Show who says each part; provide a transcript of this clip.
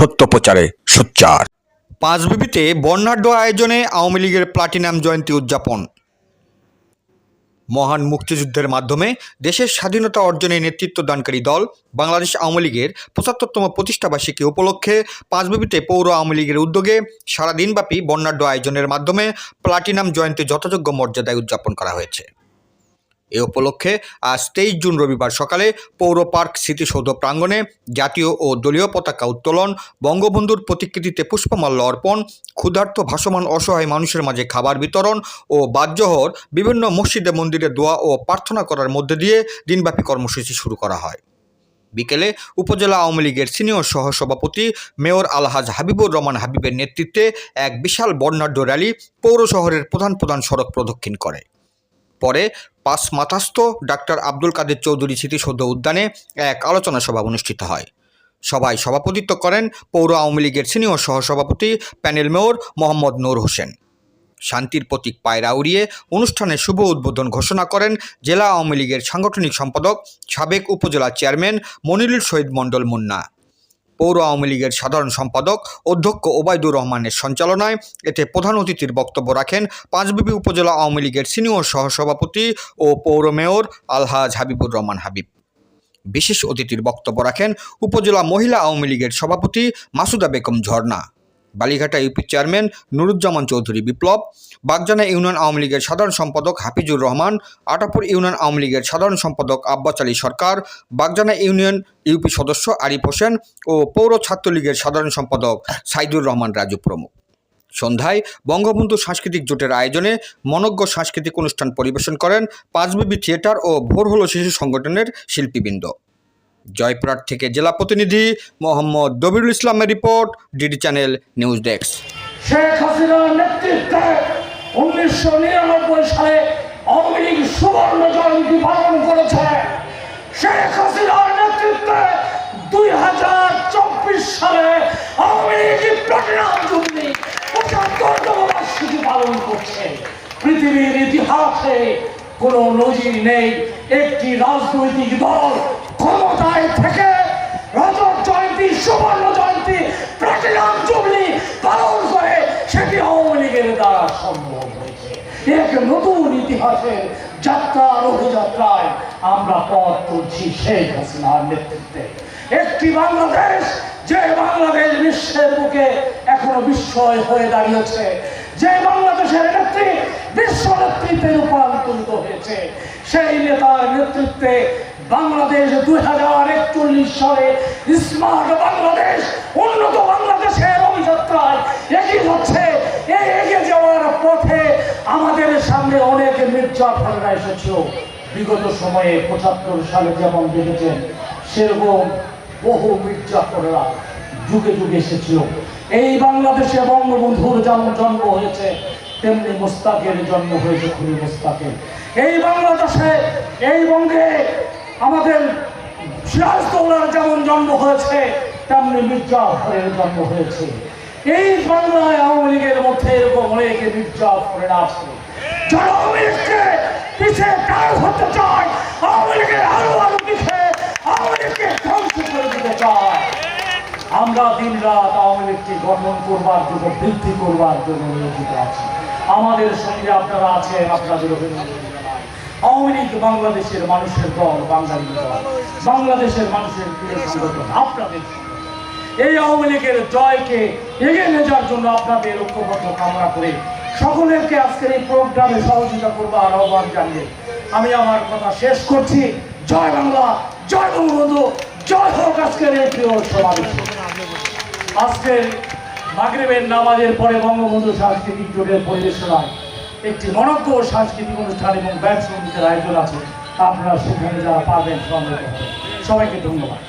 Speaker 1: সত্য প্রচারে সোচ্চার।
Speaker 2: পাঁচবিবিতে বর্ণাঢ্য আয়োজনে আওয়ামী লীগের প্লাটিনাম জয়ন্তী উদযাপন। মহান মুক্তিযুদ্ধের মাধ্যমে দেশের স্বাধীনতা অর্জনে নেতৃত্ব দানকারী দল বাংলাদেশ আওয়ামী লীগের পঁচাত্তরতম প্রতিষ্ঠাবার্ষিকী উপলক্ষে পাঁচবিবিতে পৌর আওয়ামী লীগের উদ্যোগে সারাদিনব্যাপী বর্ণাঢ্য আয়োজনের মাধ্যমে প্লাটিনাম জয়ন্তী যথাযোগ্য মর্যাদায় উদযাপন করা হয়েছে। এ উপলক্ষে আজ তেইশ জুন রবিবার সকালে পৌর পার্ক স্মৃতিসৌধ প্রাঙ্গণে জাতীয় ও দলীয় পতাকা উত্তোলন, বঙ্গবন্ধুর প্রতিকৃতিতে পুষ্পমাল্য অর্পণ, ক্ষুধার্ত ভাসমান অসহায় মানুষের মাঝে খাবার বিতরণ ও বাদজহর বিভিন্ন মসজিদে মন্দিরে দোয়া ও প্রার্থনা করার মধ্যে দিয়ে দিনব্যাপী কর্মসূচি শুরু করা হয়। বিকেলে উপজেলা আওয়ামী লীগের সিনিয়র সহসভাপতি মেয়র আলহাজ হাবিবুর রহমান হাবিবের নেতৃত্বে এক বিশাল বর্ণাঢ্য র্যালি পৌর শহরের প্রধান প্রধান সড়ক প্রদক্ষিণ করে। পরে পাঁচ মাথাস্থ ডাক্তার আব্দুল কাদের চৌধুরী স্মৃতিসৌধ উদ্যানে এক আলোচনা সভা অনুষ্ঠিত হয়। সভায় সভাপতিত্ব করেন পৌর আওয়ামী লীগের সিনিয়র সহসভাপতি প্যানেল মেয়র মোহাম্মদ নূর হোসেন। শান্তির প্রতীক পায়রা উড়িয়ে অনুষ্ঠানের শুভ উদ্বোধন ঘোষণা করেন জেলা আওয়ামী লীগের সাংগঠনিক সম্পাদক, সাবেক উপজেলা চেয়ারম্যান মনিরুল শহীদ মণ্ডল মুন্না। পৌর আওয়ামী লীগের সাধারণ সম্পাদক অধ্যক্ষ ওবায়দুর রহমানের সঞ্চালনায় এতে প্রধান অতিথির বক্তব্য রাখেন পাঁচবিবি উপজেলা আওয়ামী লীগের সিনিয়র সহসভাপতি ও পৌর মেয়র আলহাজ হাবিবুর রহমান হাবিব। বিশেষ অতিথির বক্তব্য রাখেন উপজেলা মহিলা আওয়ামী লীগের সভাপতি Masuda Begum Jharna. Balighata UP chairman Nuruzzaman Chowdhury Biplob, Bagjana union Awami লীগের সাধারণ সম্পাদক হাফিজুর রহমান, আটাপুর ইউনিয়ন আওয়ামী লীগের সাধারণ সম্পাদক আব্বাস আলী সরকার, বাগজানা ইউনিয়ন ইউপি সদস্য আরিফ হোসেন ও পৌর ছাত্রলীগের সাধারণ সম্পাদক সাইদুর রহমান রাজু প্রমুখ। সন্ধ্যায় বঙ্গবন্ধু সাংস্কৃতিক জোটের আয়োজনে মনজ্ঞ সাংস্কৃতিক অনুষ্ঠান পরিবেশন করেন পাঁচবিবি থিয়েটার ও ভোর হলো শিশু সংগঠনের শিল্পীবৃন্দ। জয়পুরহাট থেকে জেলা প্রতিনিধি মোহাম্মদ দবিরুল ইসলামের report DD channel news desk.
Speaker 3: Sheikh হাসিনার নেতৃত্বে উনিশশো নিরানব্বই সালে আওয়ামী সুবর্ণ জয়ন্তী পালন করেছে। শেখ হাসিনার নেতৃত্বে দুই হাজার চব্বিশ সালে আওয়ামী বার্ষিকী পালন করছে। পৃথিবীর ইতিহাসে কোনো নজির নেই। একটি রাজনৈতিক দল ক্ষমতায় থেকে রজত জয়ন্তী, সুবর্ণ জয়ন্তী, প্লাটিনাম জুবলি পালন করে সেটি আওয়ামী লীগের দ্বারা সম্ভব হয়েছে। এক নতুন ইতিহাসের যাত্রা আর অভিযাত্রায় আমরা পথ তুলছি শেখ হাসিনার নেতৃত্বে। একটি বাংলাদেশ যে বাংলাদেশ বিশ্বের বুকে এখনও বিস্ময় হয়ে দাঁড়িয়েছে, যে বাংলাদেশের নেত্রী, বিশ্ব নেতৃত্বে রূপান্তরিত হয়েছে। সেই নেতার নেতৃত্বে বাংলাদেশ দুই হাজার একচল্লিশ সালে স্মার্ট বাংলাদেশ, উন্নত বাংলাদেশের অভিযাত্রায় এগিয়ে যাচ্ছে। এই এগিয়ে যাওয়ার পথে আমাদের সামনে অনেক মির্জাফররা এসেছিল। বিগত সময়ে পঁচাত্তর সালে যেমন দেখেছেন, সেরকম বহু মির্জাফররা যুগে যুগে এসেছিল। এই বাংলাদেশে বঙ্গবন্ধুর যেমন জন্ম হয়েছে, তেমনি মোস্তাকের জন্ম হয়েছে খুনি মোস্তাকের। এই বাংলাদেশে, এই বঙ্গে আমাদের সিরাজদৌলার যেমন জন্ম হয়েছে, তেমনি মির্জাফরের জন্ম হয়েছে। এই বাংলায় আওয়ামী লীগের মধ্যে এরকম অনেকে মির্জাফরের লীগের আরও দিতে আমরা করবার বৃদ্ধি করবার আমাদের সঙ্গে আপনারা আছেন, আপনাদের অভিনন্দন। আওয়ামী লীগ বাংলাদেশের মানুষের দল, বাঙালি দল, বাংলাদেশের মানুষের আপনাদের এই আওয়ামী লীগের জয়কে এগিয়ে নিয়ে যাওয়ার জন্য আপনাদের ঐক্যবদ্ধ কামনা করে সকলেরকে আজকের এই প্রোগ্রামে সহযোগিতা করবার আহ্বান জানিয়ে আমি আমার কথা শেষ করছি। জয় বাংলা, জয় বঙ্গবন্ধু, জয় হোক আজকের এই প্রিয় সমাবেশ। আজকের মাগরিবের নামাজের পরে বঙ্গবন্ধু সাংস্কৃতিক জোটের পরিবেশনায় একটি মনজ্ঞ সাংস্কৃতিক অনুষ্ঠান এবং ব্যাট সঙ্গীতের আয়োজন আছে। আপনারা সেখানে যারা পাবেন সমবেত সবাইকে ধন্যবাদ।